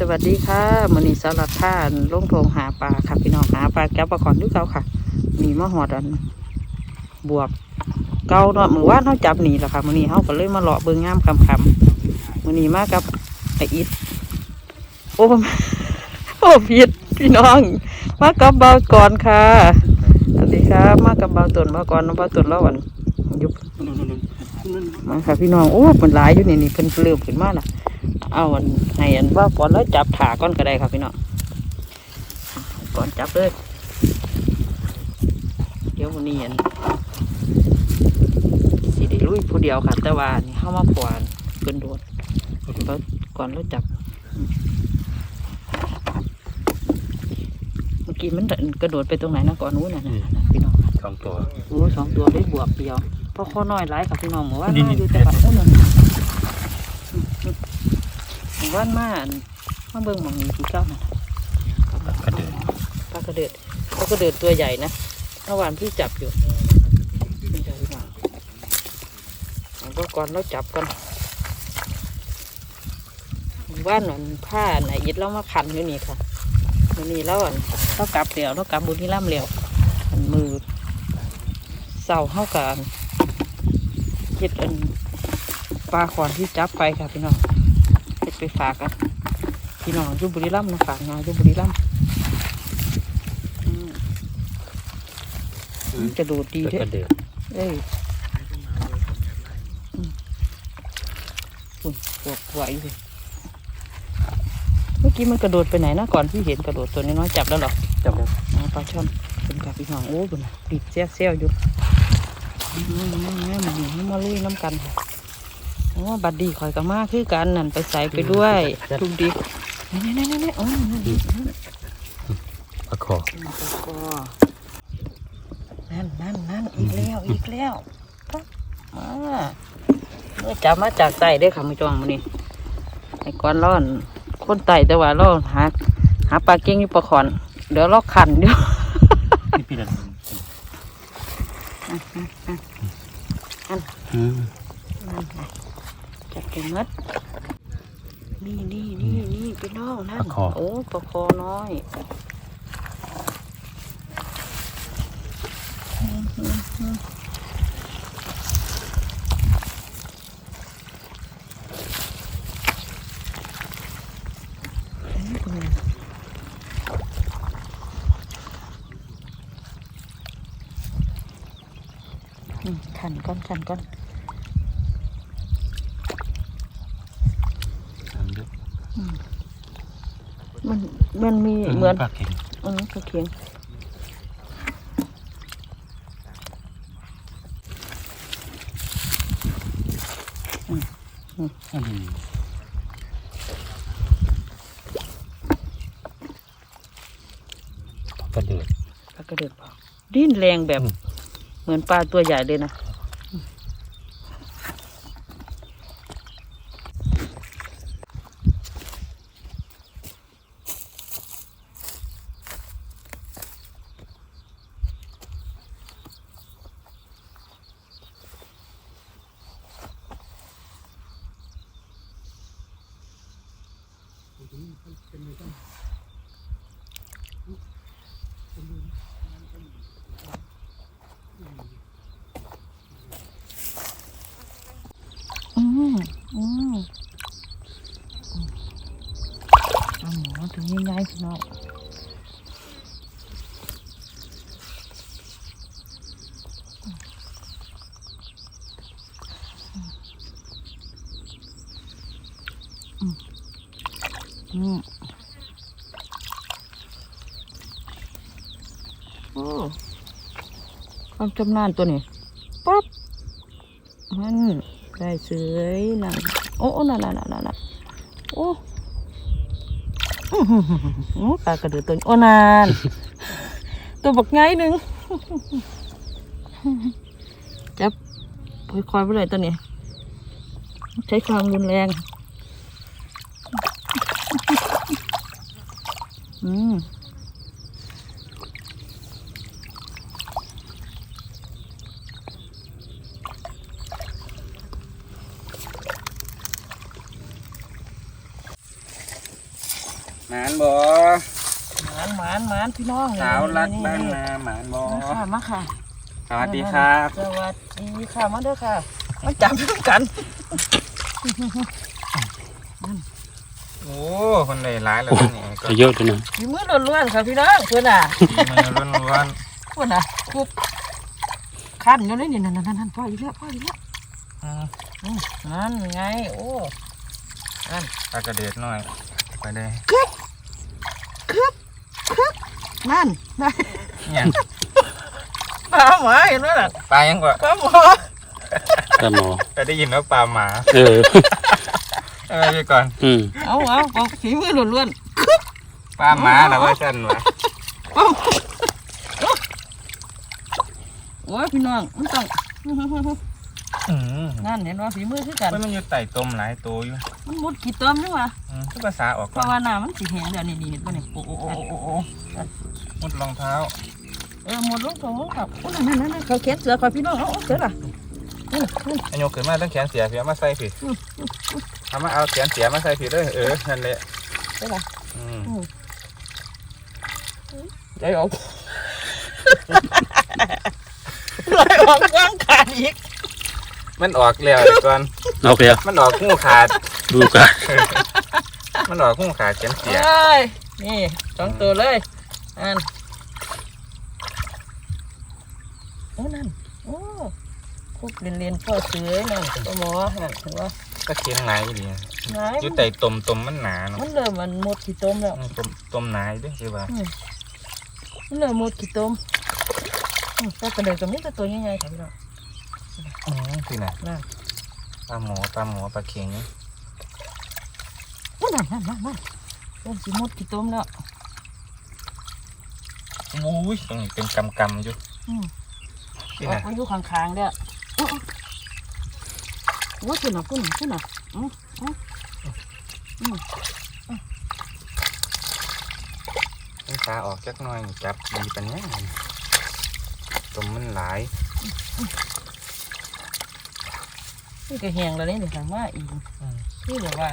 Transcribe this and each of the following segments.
สวัสดีค่ะมือนี้สำหรับท่านลงโทงหาปลาค่ะพี่น้องหาปลาแก้วปลาขอนด้วยเก่าค่ะ มีมะหอดอัน บวกเก่าเนาะมือว่านเขาจับหนีแล้วค่ะมือนี้เขาก็เลยมาเลาะเบิ่งงามคำคำมือนี้มากับไออิดโอ้โอ้ผิดพี่น้อง มากับเบาก่อนค่ะสวัสดีครับมากับเบาตุนเบาก่อนเนาะเบาตุนแล้วอันยุบมาค่ะพี่น้องโอ้เพิ่นหลายอยู่นี่นี่เพิ่นเริ่มขึ้นมาละ เอาอันให้อันว่าก่อนแล้วจับขาก่อนก็ได้ค่ะพี่น้องก่อนจับเลยเดี๋ยววันนี้อันสิได้ลุยผู้เดียวค่ะแต่ว่านี่เข้ามาปวนเพิ่นโดดแล้วก่อนแล้วจับอืมเมื่อกี้มันกระโดดไปตรงไหนนะก่อนนู้นน่ะนะนะพี่น้องสองตัวโอ้สองตัวได้บวกเดียวเพราะข้อน้อยหลายค่ะพี่น้องหมู่ว่านนี่มานี่อยู่แต่ว่าโอ้นั่นหมู่ ว่านมาอั่นมาเบิ่งหมองนี้ที่เก้านั่นน่ะกระเดือปลากระเดิดปลากระเดิดตัวใหญ่นะเมื่อวานพี่จับอยู่นี่ค่ะพี่น้องเอาก็ก่อนเราจับกันหมู่ว่านนั่นผ้าไหนยึดเรามาขันอยู่นี่ค่ะวันนี้แล้วอันเรากลับเดียวเรากลับบุรีรัมย์เร็วอันมือเสาเข้ากันเฮ็ดอันปลาขอนที่จับไปค่ะพี่น้องเฮ็ด ไปฝากกันพี่น้องอยู่บุรีรัมย์นะฝากงานอยู่บุรีรัมย์อืมมันจะดูดดีเด้กระเดือเอ้ยอืมปุ่นปวดไหวเลยเมื่อกี้มันกระโดดไปไหนนะก่อนพี่เห็นกระโดดตัวน้อยๆจับแล้วเหรอจำได้อ๋อปลาช่อนเป็นกับพี่น้องโอ้บุญน่ะติดเสี้ยวเสี้ยวอยู่อืมอืมอืมอืมอืมมาลุยน้ำกันค่ะ โอ้บัดดีข่อยกับมาคือกันนั่นไปใส่ไปด้วยทุกดีนี่นี่นี่นี่โอ้ยนั่นนั่นนั่นปลาคอนั่นนั่นนั่นอีกแล้วอีกแล้วปั๊บมาเมื่อจับมาจากไต่ได้อค่ะมือจองมันนี่ไอ้ก้อนร้อนคนไต่แต่ว่าเราหาหาปลาเก่งอยู่ปลาขอน เดี๋ยวเราขันเดี๋ยวนี่ปีนั้นนั่นไง จับเก่งมัดนี่นี่นี่นี่พี่น้องนั่นโอ้ปลาคอน้อยอืมขันก้อนขันก้อน มันมันมีเหมือนปลาเข็งอืมกระเคียงอันนี้กระเดือปลากระเดือกเปล่าดิ้นแรงแบบอืมเหมือนปลาตัวใหญ่เลยนะ อืมอืมเอาหมูถึงง่ายๆพี่น้องอืมอืมโอ้ความจำนานตัวนี้ ได้เสยนั่นโอ้โอ้นั่นนั่นนั่นนั่นโอ้อื้อหือหือหือโอ้ปลากระดือตัวนี้โอ้นานตัวบักไงหนึ่งจับคอยๆไปเลยตัวนี้ ใช้ความรุนแรงอืม หมานบ่หมานหมานหมานพี่น้องสาวรักบ้านนี่นาหมานบ่มาค่ะมาค่ะสวัสดีครับสวัสดีค่ะมาเด้อค่ะมาจับร่วมกันโอ้คนได้หลายแล้วนี่ก็จะเยอะด้วยนะฝีมือล้วนๆค่ะพี่น้องเพื่อนอะมือล้วนเพื่อนอะคุบขั้นอยู่เลยนี่นั่นนั่นนั่นพ่ออยู่แล้วพ่ออยู่แล้วๆอืมอืมนั่นไงโอ้นั่นปลากระเด็ดหน่อย ไปได้นั่นนั่นเนี่ยปลาหมาเห็นไหมล่ะปลายังกว่าปลาหมาตาหมอแต่ได้ยินว่าปลาหมาเออเอ้ยพี่ก่อนอืมเอาเอาเอาฝีมือล้วนปลาหมานะว่าสั้นวะๆเอาโอ้ยพี่น้องมันต้องอืมนั่นเห็นว่าฝีมือคือกันมันอยู่ไต่ต้มหลายตัวอยู่ มันมุดกี่ต้มนี่วะอืมคือภาษาออกเพก่อนราะว่าน้ำมันสีแห้งเดี๋ยวนี้นี่เห็นป่ะนี่โอ้โอ้โอ้โอ้โอ้มุดรองเท้าเออหมดลูกโถครับโอ้นั่นนั่นนั่นเขาเขียนเสือคอยพี่น้องเอาเอาเสือล่ะนี่นี่อันยกขึ้นมาตั้งแขนเสียเสียมาใส่ผิดเอามาเอาแขนเสียมาใส่ผิดเลยเออนั่นแหละเสือล่ะอืมใจออกลอยออกกว้างขาดอีกมันออกแล้วก่อนเอาไปอะมันออกงูขาด ดูกันมันออกงูขาดแขนเสียเอ้ยนี่สองตัวเลยอันโอ้นั่นโอ้คุบเรียนเรียนๆพ่อเสือนั่นตัวหมอนั่นถือว่าก็เคียงไหนอีหลีนายอยู่แต่ต้มต้มมันหนาเนาะมันเริ่มมันหมดกี่ต้มแล้วอืมต้มต้มหนาอยู่เด้วยคือว่ามันเริ่มหมดกี่ต้มอืมแต่กระเดิดกับนี้ก็ตัวใหญ่ๆค่ะพี่น้องอืมคือน่ะนั่นปลาหมอปลาหมอปลาเค็งโอ้ นั่นนั่นนั่นนั่นเริ่มสิหมดกี่ต้มแล้วอุ้ยตรงนี้เป็นกำกำๆอยู่อืมนี่ออกน่ะมาอยู่ข้างๆเด้อโอ้โอ้โอ้ขึ้นน่ะขึ้นน่ะขึ้นน่ะอืมอืมอืมมันขาออกจักหน่อยนี่จับดีปัญญาต้มมันหลายนี่ก็แห้งแล้วนี่เดี๋ยวถามว่าอีกนี่เดี๋ยวว่า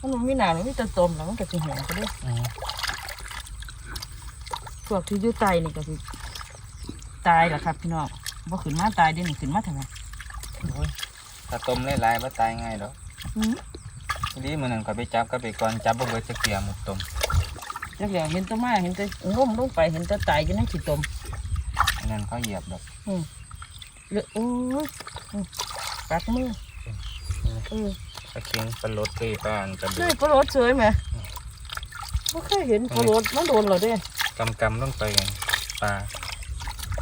มันบ่มีหนาวมันมีแต่ต้มแล้วมันก็สิแห้งก็ได้อืมพวกที่อยู่ใต้นี่ก็สิตายล่ะครับพี่น้องบ่ขึ้นมาตายเดี๋ยวนี้ขึ้นมาทำไมโอ้ยถ้าต้มหลายๆบ่ตายง่ายดอกอืมทีนี้มื้อนั้นก็ไปจับก็ไปก่อนจับบ่เบิดจักเกียหมดต้มจักอย่างเห็นแตะมาเห็นแต่งมลงไปเห็นแต่ตายอยู่ในขี้ต้มอันนั้นเขาเหยียบดอกเหลือโอ้ยอืมปักมือ เออปลาเค็งปลาลดเกยปลาอันกระเฮ้เดืยปลาโรดสวยไหมไม่เคยเห็นปลาโรดมันโดนเหรอเด้กำกำๆลงไปไงปลา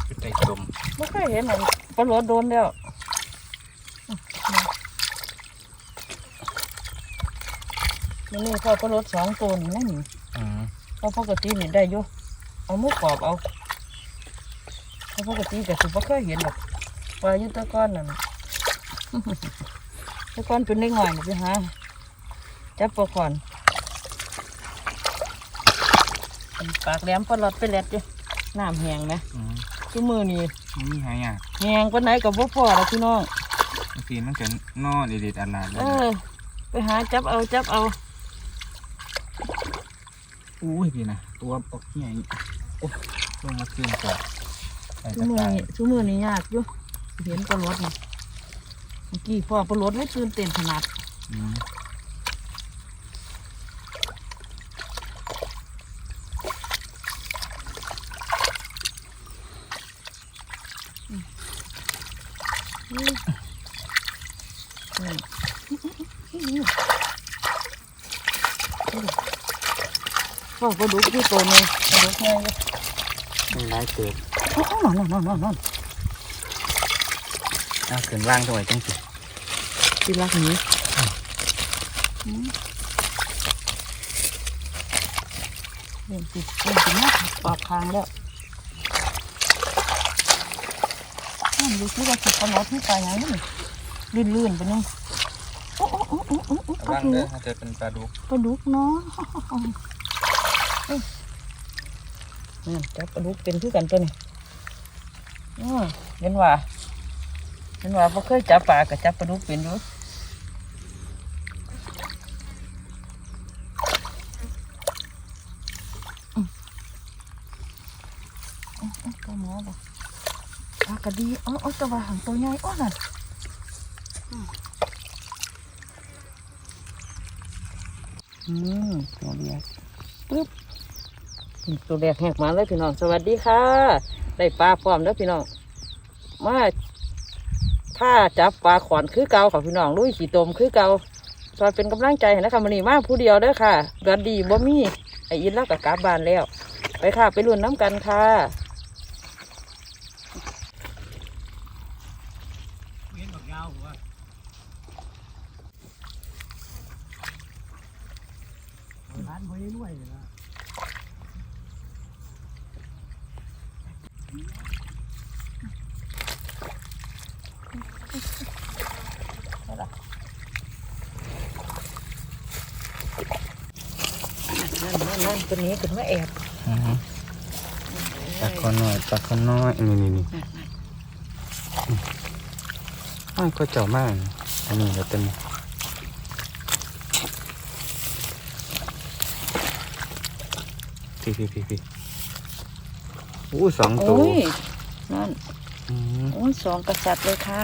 อยู่ใต้ต้มไม่เคยเห็นอันปลาโรดโดนแล้วนี่นี่พอปลาโรดสองตัวนี่นี่อืมเพราะปกตินี่ได้อยู่เอามือกรอบเอาเพราะปกติแต่คือไม่เคยเห็นหรอกปลาอยู่แตะก้อนนั่น แตะก้อนเป็นเล็กหน่อยนี่สิฮะจับปลาก่อนปากแหลมปลาหลอดไปแลดอยู่น้ำแห้งไหมอืมที่มือนี่นี่หายากแห้งปานไหนกับบ่พอแล้วพี่น้องบางทีมันจะนอนอีดิดอันนั้นเลยเออ ไปหาจับเอาจับเอาอุ้ยพี่นะตัวปกใหญ่โอ้ลงมาขึ้นก่อนไปทุจะมือตายนี่ทุมือนี่ยากอยู่เห็นปลาหลดนี่เมื่อกี้พ่อปลาหลดไม่ตื่นเต้นขนาดพ่อปลาดุกที่โตนี่ปลาดุกไงมีหลายเติบอ๋อนอนนอนนอนนอนเอาขึ้นล่างทำไมจังสิ ที่รักนี้อืมเล่นสิเล่นสินะปากคางแล้วนั่นดูที่ว่าสิปลาหลดที่ตายยังนี่ลื่นๆไปนี่โอ้โอ้โอ้โอ้โอ้ปลาดุเด้อกถ้าจะเป็นปลาดุกปลาดุกเนาะเนี่จับปลาดุกเป็นคือกันตัวนี้อืมเห็นว่าเห็นว่าพอเคยจับปลากับจับปลาดุกเป็นอยู่ ปลาหมอบ่ปลากระดีอ๋อตะว่าหังตัวใหญ่อ้อนั่นอืมตัวเดียวปึ๊บตัวแรกแหกมาเลยพี่น้อง สวัสดีค่ะ ได้ปลาพร้อมแล้วพี่น้อง มาถ้าจับปลาขอนคือเก่าค่ะพี่น้องลุยขี่ตมคือเก่าซอยเป็นกำลังใจให้นะคะมันนี่มาผู้เดียวเด้อค่ะเดือนดีบ่มีไออินแล้วกับกลับานแล้ว ไปค่ะ ไปรุ่นน้ำกันค่ะ นั่นนั่นนั่นตัวนี้ขึ้นมาแอบ อือฮึปลาคอน้อยปลา คอน้อยนี่นี่นี่อ้าวก็เจ้ามาก อันนี้ก็เป็นพี่พี่พี่พี่อู้สองตัวโอ้ยนั่นอืมโอ้ยสองกษัตริย์เลยค่ะ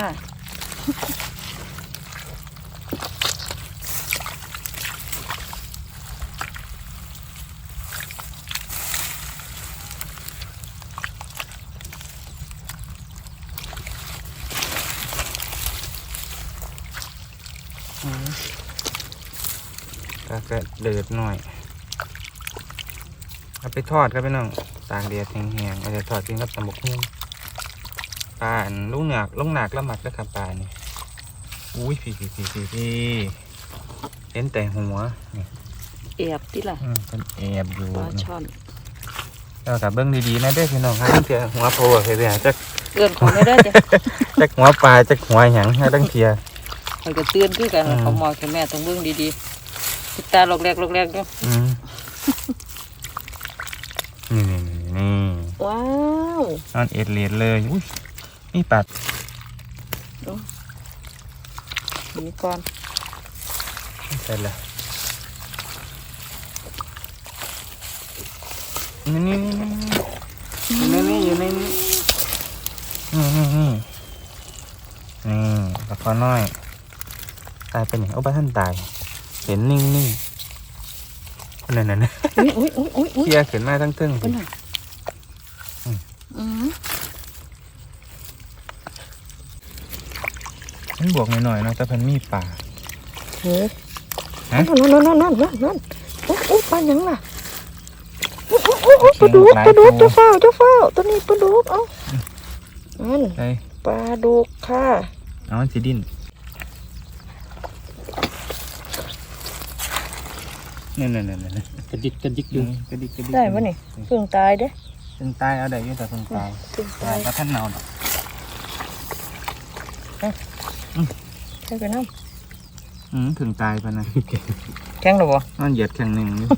ปลากระเดือดหน่อย เอาไปทอดครับพี่น้องตากเดียดแห้งๆเอาไปทอดกินกับตำบักหุ่งปลาอันลูกหนักลูกหนักแล้วหมักแล้วครับปลานี่อุ้ยพี่พี่พี่พี่พี่เห็นแต่หัวนี่แอบที่ล่ะอืมเป็นแอบอยู่ปลาช่อนแล้วกับเบิ้งดีๆนะเด้อพี่น้องฮะตั้งเทียหัวโผล่เสียจักเกินของไม่ได้จ้ะจักหัวปลาจักหัวหยังฮะตั้งเทีย มันก็เตือนคือกันอืมเขามองกับแม่ต้องเบิ่งดีๆติดตาหลอกแรกหลอกแรกอยู่อืมนี่นี่นี่นี่ว้าวนอนเอ็ดเลียดเลยอุ้ยนี่ปัดนี่ก่อนเสร็จแล้วนี่นี่นี่นี่นี่อยู่ในนี่นี่นี่นี่นี่ตะกอนน้อย ตายเป็นอย่างเอาไปท่านตาย เห็นนิ่งนิ่งๆนั่นนั่นนั่นอุ้ยอุ้ยอุ้ยอุ้ยอุ้ยเทียเขียนมาทั้งตึ้งเป็นไงอืมฉันบวกหน่อยๆเนาะแต่เพันมีป่าเฮ้ยฮะนั่นนั่นนั่นนั่นนั่นนั่นโอ้โอ้ปลาหยังล่ะโอ้โอ้โอ้โอ้ปลาดุกปลาดุกเจ้าเฝ้าเจ้าเฝ้าตัวนี้ปลาดุกเอ้านั่นใช่ปลาดุกค่ะเอามันสิดิน นั่นนั่นนั่นนั่นกระดิกกระดิกอยุยู่งกระดิกกระดิกได้ปะนี่เพิ่งตายเด้เพิ่งตายเอาได้อยังแต่เพิ่งตายเพิ่งตาตายยก็ท่านเนาดอกใช่ไปน้อืมถึงตายไปนะำแข็งหรอบ่มันเหยียดแข่งหนึ่งอยู่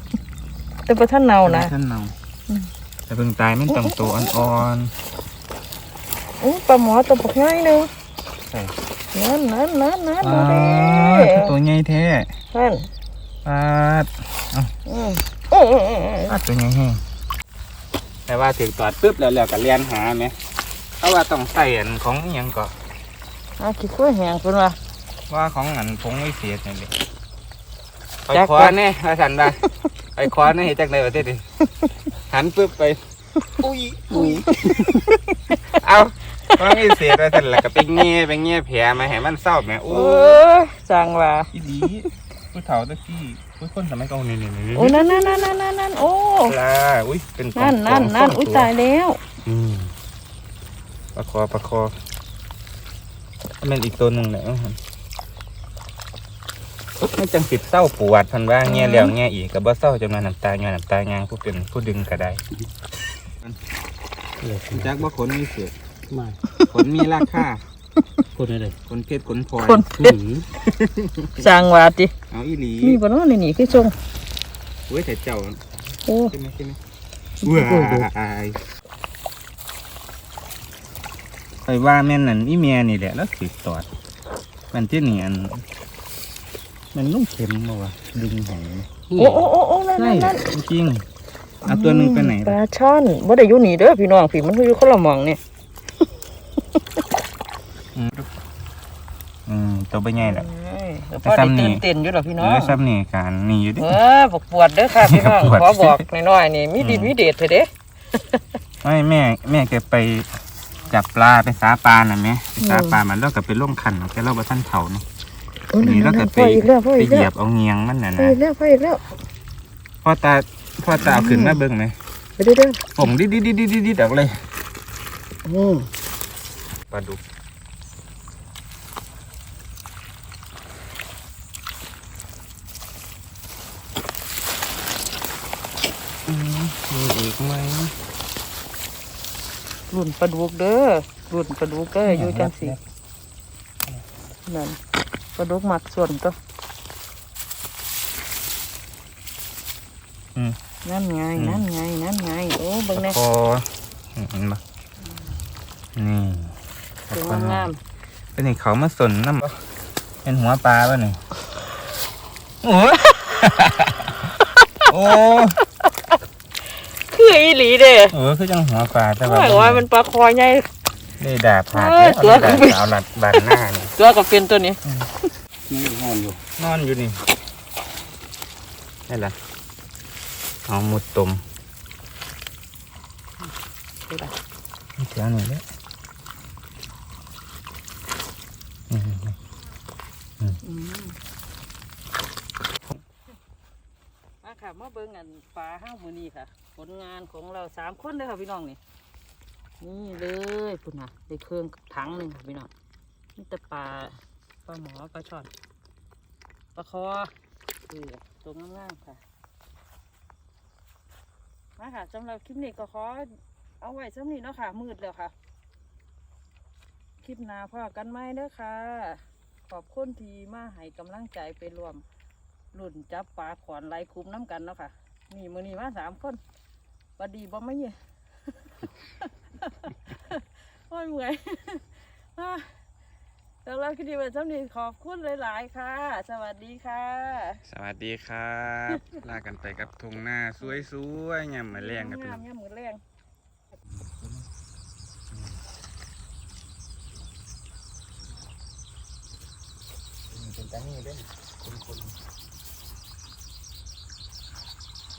แต่พอท่านเนานะท่านเนาอืมแต่เพิ่งตายไม่ต้องตัวอ่อนอู้ปลาหมอตัวปกง่ายหนึงๆใช่นั่นนั่นนั่นนั่นอ่าดูดิตัวใหญ่แท้นั่น ปาดอืมอืมอืมอืมปาดตัวใหญ่แห้งแต่ว่าถึงตอดปุ๊บแล้วแล้วก็เลียนหาไหมเพราะว่าต้องใส่อันของอิหยังก็อะขี้คุ้ยแหงคุณว่าว่าของอันผงวิเศษนี่นแหละไปจักคว้าแน่อาสันได้ไปคว้าแน่เฮ็ดจักในประเทศดิหันปุ๊บไปอุ้ยอุ้ยเอาของวิเศษอาสันแล้วก็ไปเงี้ยไปเงี้ยแผลมาให้มันเศร้าแหม่โอ้เออจังว่าอีดี ผู้เฒ่าตะกี้ผู้คนสมัยก่อนนี่นี่นี่โอ้นั่นนั่นนั่นนั่นนั่นนั่นโอ้ปลาอุ้ยเป็นกล่อนั่งนนั่นกล่นั่งนสงอุ้ยตัวตายแล้วอืมปลาคอปลาคอมันอีกตัวหนึ่งแหละไม่จังสิเศร้าปวดพันว่าเงี้ยแล้วเงี้ยอีกกับบ่เศร้าจนมาน้ำตาเงี้ยน้ำตายางผู้เป็นผู้ดึงก็ได้เลยจักว่าขนมีเสียมาขนมีราคา คนอะไรขนเพชรขนพลอยคนเพชรจังว่าติเอาอีหลีมีบ่เนาะในนี่คือทรงเว้ยแต่เจ้าโอ้ใช่ไหมใช่ไหมว้ายไปว่าแม่นนั่นอีเมียนี่แหละแล้วสิตอด มันที่นี่อันมันนุ่มเข็มบ่วะดึงหอยโอ้โอ้โอ้โอ้นั่นใช่นั่นนั่นจริงเอาตัวหนึ่งไปไหนปลาช่อนบ่ได้อยู่นี่เด้อพี่น้องพี่มันอยู่คนละหม่องนี่อืมอืม ตัวไปใหญ่แหละเอ้ยเดี๋ยวพ่อได้ตื่นเต้นอยู่ดอกพี่เอน้องอซ้ำนี่การนี่อยู่ดิเออบอกปวดเด้อค่ะพี่น้องปวดขอบอกน้อยๆนี่มีดีมีเดชเถอะเด้ไม่แม่แม่แกไปจับปลาไปสาปลาน่ะแม่ไปสาปลามันแล้วก็ไปล่งคันแกเล่าว่าท่านเถาเนาะโอ้ยนี่แล้วก็นั่นๆไปพ่ออีกแล้วพ่อไปอีกเหยีแล้ยวบเอาเงียงมันน่ะพ่อนะอีกแล้วพ่ออีกแล้วพ่อตาพ่อตาเอาขึ้นมาเบิ่งไหมไปเด้อเด้อผมดิดดิดดิดดิดดิดดิดออกเลยอืมปลาดุกอืมมีอีกไหม รุ่นปลาดุกเด้อรุ่นปลาดุกเด้ออยู่จังสินั่นปลาดุกหมักส่วนตัวอืมนั่นไงอืมนั่นไงนั่นไงโอ้เบิ่งแน่คอเห็นปะนี่ถึงงามเป็นนี่เขามาสนน้ำเป็นหัวปลาป่ะนี่โอ้ยโอ้ๆ คืออีหลีเด้เออคือจังหัวปลาแต่ว่าว่าว่ามันปลาคอใหญ่ได้ด่าผาดเอ้ยแล้วตัวได้ก็ไม่ด่าเอาหลัดบานหน้านี่ตัวก็เป็นตัวนี้นี่นอนอยู่นอนอยู่นี่นี่แหละเอาหมุดตมเสียงหนึ่งเด้ออืมมาค่ะมาเบิ่งอันปลาห้ามือนี้ค่ะ ผลงานของเราสามคนเลยค่ะพี่น้องนี่นี่เลยพุ่นน่ะได้เครื่องถังหนึ่งค่ะพี่น้องนี่แต่ปลาปลาหมอปลาช่อนปลาคอเออตัวง่ามๆค่ะมาค่ะสำหรับคลิปนี้ก็ขอเอาไว้สำนี้เนาะค่ะ มืดแล้วค่ะ คลิปหน้าพอกันไหมเด้อค่ะ ขอบคุณที่มาให้กำลังใจไปรวมรุ่นจับปลาขอนไหลคุ้มน้ำกันเนาะค่ะ นี่มือนี้มาสามคน ปลาดีบ่ไม่เยอะโอ้ยเมื่อยอะสำหรับคลิปนี้วันนี้ขอบคุณหลาย ๆ ค่ะ สวัสดีค่ะ สวัสดีครับ ลากันไปกับทงหน้าสวยๆยำมาแรงกันเป็นงามๆยามมือแรงเป็นตานี่เด้น